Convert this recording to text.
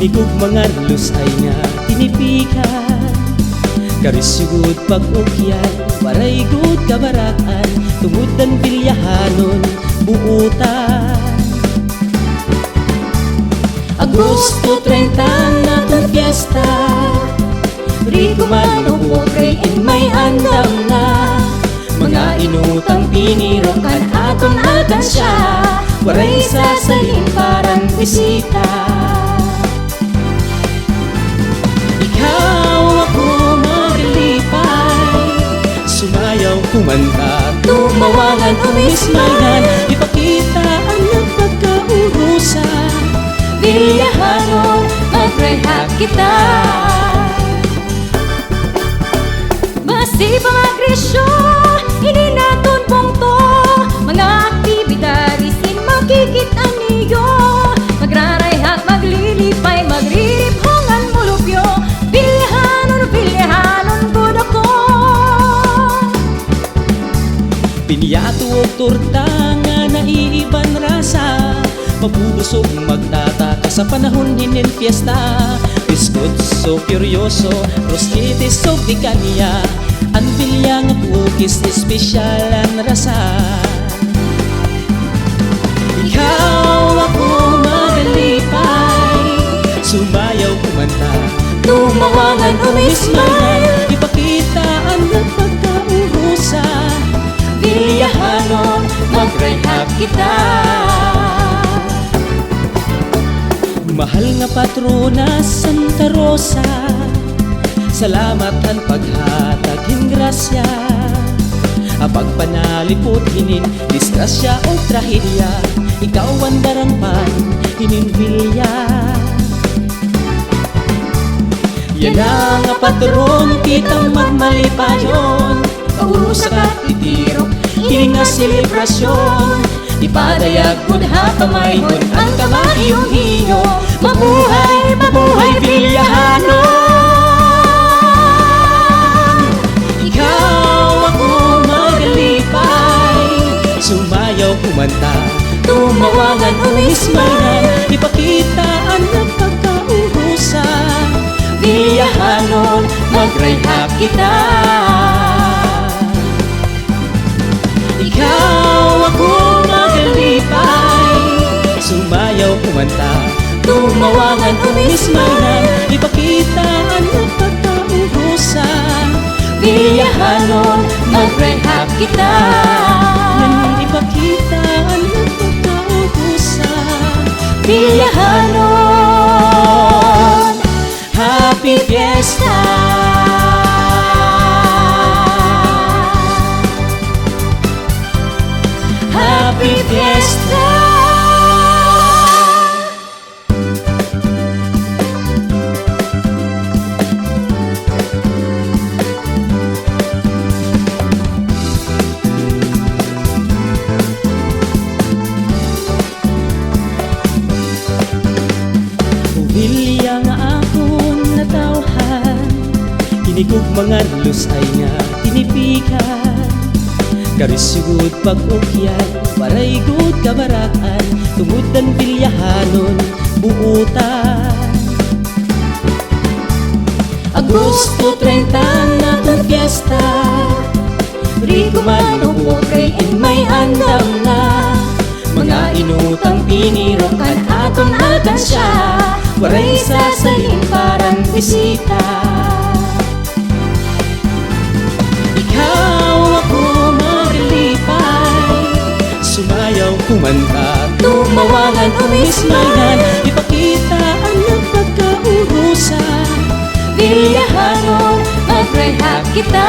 Kinikog mga lusay nga tinipikan. Karisugod pag-ukyan Waray gud kabarakan Tungod ang bilyahanon Buutan. Agosto 30 natin fiesta. Rico man o pokre in may andam na. Mga inutang piniro kan aton atan siya Waray sasalin parang bisita kumanta. Tumawangan umismayan Ipakita ang nagpagkaurusan Bilyahanon Magrehak kita. Masibang agresyo, torta nga naiiban rasa. Mabubusog magtataka sa panahon hinin fiesta Biskot so kuryoso, rosquitis so biganya Ang bilyang pukis espesyal ang rasa. Ikaw kita. Mahal nga patrona Santa Rosa. Salamat ang paghatag grasya. Apag panalipot hinin Disgrasya o trahedya. Ikaw ang darampan Hinin bilya. Yan ang patron Kitang magmalipayon. Paurusa ka titiro Kini nga selebrasyon Ipadayag kung hapamayhon Ang kamayong hiyo Mabuhay, mabuhay bilyahanon Ikaw ako magalipay Sumayaw kumanta Tumawangan umismayan Ipakita ang nagpagkaurusan Bilyahanon Magrayhap kita kumanta. Tumawangan umismayan Ipakita ang nagpagkaurusan Bilyahanon Mag-rehab kita. Yan ipakita ang nagpagkaurusan Bilyahanon Happy Fiesta Kinikog mga lusay nga tinipikan. Karisugod pag-ukyan Waray gud kabarakan Tungod ang bilyahanon Buutan. Agosto 30 natin fiesta. Rico man o pobre in may andam na. Mga inutang piniro kan aton atan siya Waray sasalin parang bisita Sumayaw kumanta. Tumawangan umismayan Ipakita ang nagpagkaurusan. Bilyahanon, mag-rehab kita